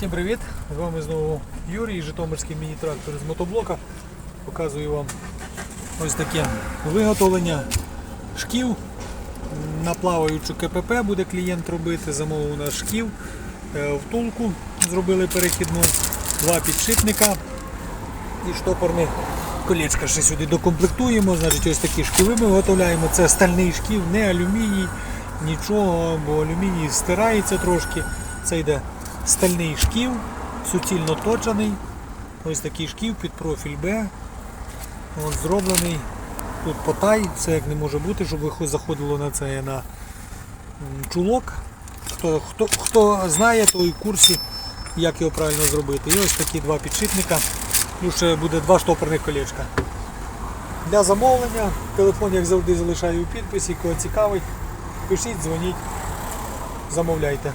Всім привіт! З вами знову Юрій, Житомирський міні-трактор з мотоблока. Показую вам ось таке виготовлення шків. На плаваючу КПП буде клієнт робити, замовив у нас шків. Е, Втулку зробили перехідну, два підшипника і штопорне колечко ще сюди докомплектуємо. Значить, ось такі шківи ми виготовляємо. Це стальний шків, не алюміній, нічого, бо алюміній стирається трошки. Це йде стальний шків, суцільно точений. Ось такий шків під профіль Б. От зроблений. Тут потай, все як не може бути, щоб заходило на це на чулок. Хто, хто, хто знає, той в курсі, як його правильно зробити. І ось такі два підшипника. Плюс ще буде два штопорних колечка. Для замовлення телефон, як завжди, залишаю у підписі. Кого цікавить, пишіть, дзвоніть, замовляйте.